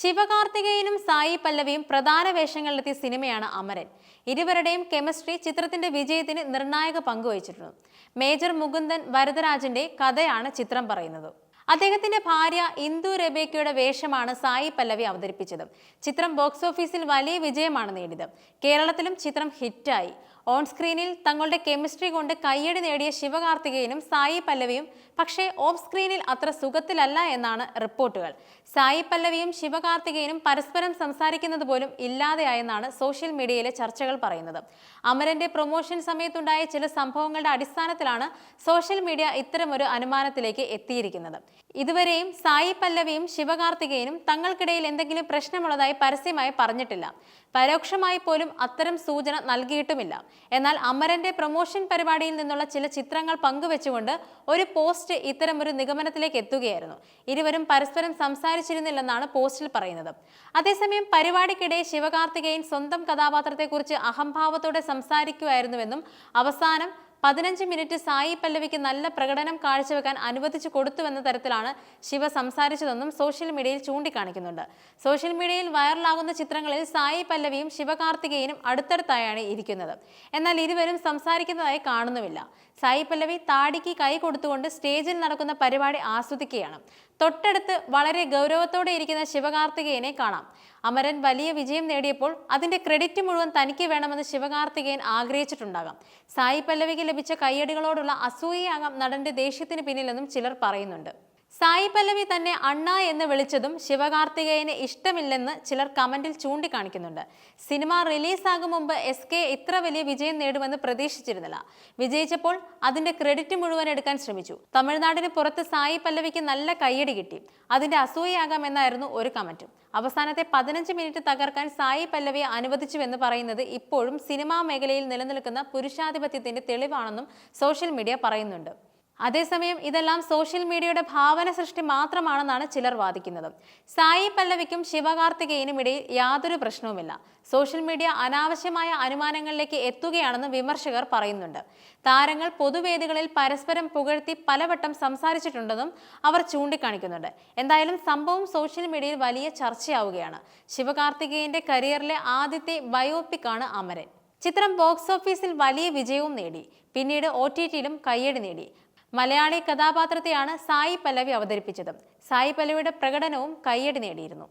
ശിവകാർത്തികേയനും സായി പല്ലവിയും പ്രധാന വേഷങ്ങളിലെത്തിയ സിനിമയാണ് അമരൻ. ഇരുവരുടെയും കെമിസ്ട്രി ചിത്രത്തിന്റെ വിജയത്തിന് നിർണായക പങ്കുവഹിച്ചിട്ടുണ്ട് മേജർ മുകുന്ദൻ വരദരാജന്റെ കഥയാണ് ചിത്രം പറയുന്നത്. അദ്ദേഹത്തിന്റെ ഭാര്യ ഇന്ദു രബേക്കയുടെ വേഷമാണ് സായി പല്ലവി അവതരിപ്പിച്ചത്. ചിത്രം ബോക്സ് ഓഫീസിൽ വലിയ വിജയമാണ് നേടിയത്. കേരളത്തിലും ചിത്രം ഹിറ്റായി. ഓൺ സ്ക്രീനിൽ തങ്ങളുടെ കെമിസ്ട്രി കൊണ്ട് കയ്യടി നേടിയ ശിവകാർത്തികേയനും സായി പല്ലവിയും പക്ഷേ ഓഫ് സ്ക്രീനിൽ അത്ര സുഖത്തിലല്ല എന്നാണ് റിപ്പോർട്ടുകൾ. സായി പല്ലവിയും ശിവകാർത്തികേയനും പരസ്പരം സംസാരിക്കുന്നത് പോലും ഇല്ലാതെയായെന്നാണ് സോഷ്യൽ മീഡിയയിലെ ചർച്ചകൾ പറയുന്നത്. അമരന്റെ പ്രൊമോഷൻ സമയത്തുണ്ടായ ചില സംഭവങ്ങളുടെ അടിസ്ഥാനത്തിലാണ് സോഷ്യൽ മീഡിയ ഇത്തരമൊരു അനുമാനത്തിലേക്ക് എത്തിയിരിക്കുന്നത്. ഇതുവരെയും സായി പല്ലവിയും ശിവകാർത്തികേയനും തങ്ങൾക്കിടയിൽ എന്തെങ്കിലും പ്രശ്നമുള്ളതായി പരസ്യമായി പറഞ്ഞിട്ടില്ല. പരോക്ഷമായി പോലും അത്തരം സൂചന നൽകിയിട്ടുമില്ല. എന്നാൽ അമരന്റെ പ്രൊമോഷൻ പരിപാടിയിൽ നിന്നുള്ള ചില ചിത്രങ്ങൾ പങ്കുവെച്ചുകൊണ്ട് ഒരു പോസ്റ്റ് ഇത്തരമൊരു നിഗമനത്തിലേക്ക് എത്തുകയായിരുന്നു. ഇരുവരും പരസ്പരം സംസാരിച്ചിരുന്നില്ലെന്നാണ് പോസ്റ്റിൽ പറയുന്നത്. അതേസമയം പരിപാടിക്കിടെ ശിവകാർത്തികേയൻ സ്വന്തം കഥാപാത്രത്തെക്കുറിച്ച് അഹംഭാവത്തോടെ സംസാരിക്കുമായിരുന്നുവെന്നും അവസാനം പതിനഞ്ച് മിനിറ്റ് സായി പല്ലവിക്ക് നല്ല പ്രകടനം കാഴ്ചവെക്കാൻ അനുവദിച്ചു കൊടുത്തുവെന്ന തരത്തിലാണ് ശിവ സംസാരിച്ചതെന്നും സോഷ്യൽ മീഡിയയിൽ ചൂണ്ടിക്കാണിക്കുന്നുണ്ട്. സോഷ്യൽ മീഡിയയിൽ വൈറലാകുന്ന ചിത്രങ്ങളിൽ സായി പല്ലവിയും ശിവകാർത്തികേയനും അടുത്തടുത്തായാണ് ഇരിക്കുന്നത്. എന്നാൽ ഇരുവരും സംസാരിക്കുന്നതായി കാണുന്നുമില്ല. സായി പല്ലവി താടിക്ക് കൈ കൊടുത്തുകൊണ്ട് സ്റ്റേജിൽ നടക്കുന്ന പരിപാടി ആസ്വദിക്കുകയാണ്. തൊട്ടടുത്ത് വളരെ ഗൗരവത്തോടെ ഇരിക്കുന്ന ശിവകാർത്തികേയനെ കാണാം. അമരൻ വലിയ വിജയം നേടിയപ്പോൾ അതിന്റെ ക്രെഡിറ്റ് മുഴുവൻ തനിക്ക് വേണമെന്ന് ശിവകാർത്തികേയൻ ആഗ്രഹിച്ചിട്ടുണ്ടാകാം. സായി പല്ലവിക്ക് ലഭിച്ച കയ്യടികളോടുള്ള അസൂയയാകാം നടന്റെ ദേഷ്യത്തിന് പിന്നിലെന്നും ചിലർ പറയുന്നുണ്ട് സായി പല്ലവി തന്നെ അണ്ണ എന്ന് വിളിച്ചതും ശിവകാർത്തികേയന് ഇഷ്ടമില്ലെന്ന് ചിലർ കമന്റിൽ ചൂണ്ടിക്കാണിക്കുന്നുണ്ട്. സിനിമ റിലീസാകും മുമ്പ് എസ് കെ ഇത്ര വലിയ വിജയം നേടുമെന്ന് പ്രതീക്ഷിച്ചിരുന്നില്ല. വിജയിച്ചപ്പോൾ അതിന്റെ ക്രെഡിറ്റ് മുഴുവൻ എടുക്കാൻ ശ്രമിച്ചു. തമിഴ്നാടിന് പുറത്ത് സായി പല്ലവിക്ക് നല്ല കയ്യടി കിട്ടി. അതിന്റെ അസൂയയാകാം എന്നായിരുന്നു ഒരു കമന്റും. അവസാനത്തെ പതിനഞ്ച് മിനിറ്റ് തകർക്കാൻ സായി പല്ലവിയെ അനുവദിച്ചുവെന്ന് പറയുന്നത് ഇപ്പോഴും സിനിമാ മേഖലയിൽ നിലനിൽക്കുന്ന പുരുഷാധിപത്യത്തിന്റെ തെളിവാണെന്നും സോഷ്യൽ മീഡിയ പറയുന്നുണ്ട്. അതേസമയം ഇതെല്ലാം സോഷ്യൽ മീഡിയയുടെ ഭാവന സൃഷ്ടി മാത്രമാണെന്നാണ് ചിലർ വാദിക്കുന്നത്. സായി പല്ലവിക്കും ശിവകാർത്തികേയനും ഇടയിൽ യാതൊരു പ്രശ്നവുമില്ല. സോഷ്യൽ മീഡിയ അനാവശ്യമായ അനുമാനങ്ങളിലേക്ക് എത്തുകയാണെന്ന് വിമർശകർ പറയുന്നുണ്ട്. താരങ്ങൾ പൊതുവേദികളിൽ പരസ്പരം പുകഴ്ത്തി പലവട്ടം സംസാരിച്ചിട്ടുണ്ടെന്നും അവർ ചൂണ്ടിക്കാണിക്കുന്നുണ്ട്. എന്തായാലും സംഭവം സോഷ്യൽ മീഡിയയിൽ വലിയ ചർച്ചയാവുകയാണ്. ശിവകാർത്തികേയന്റെ കരിയറിലെ ആദ്യത്തെ ബയോപിക്കാണ് അമരൻ. ചിത്രം ബോക്സ് ഓഫീസിൽ വലിയ വിജയവും നേടി. പിന്നീട് ഒ ടി ടിയിലും കയ്യടി നേടി. മലയാളി കഥാപാത്രത്തെയാണ് സായി പല്ലവി അവതരിപ്പിച്ചത്. സായി പല്ലവിയുടെ പ്രകടനവും കയ്യടി നേടിയിരുന്നു.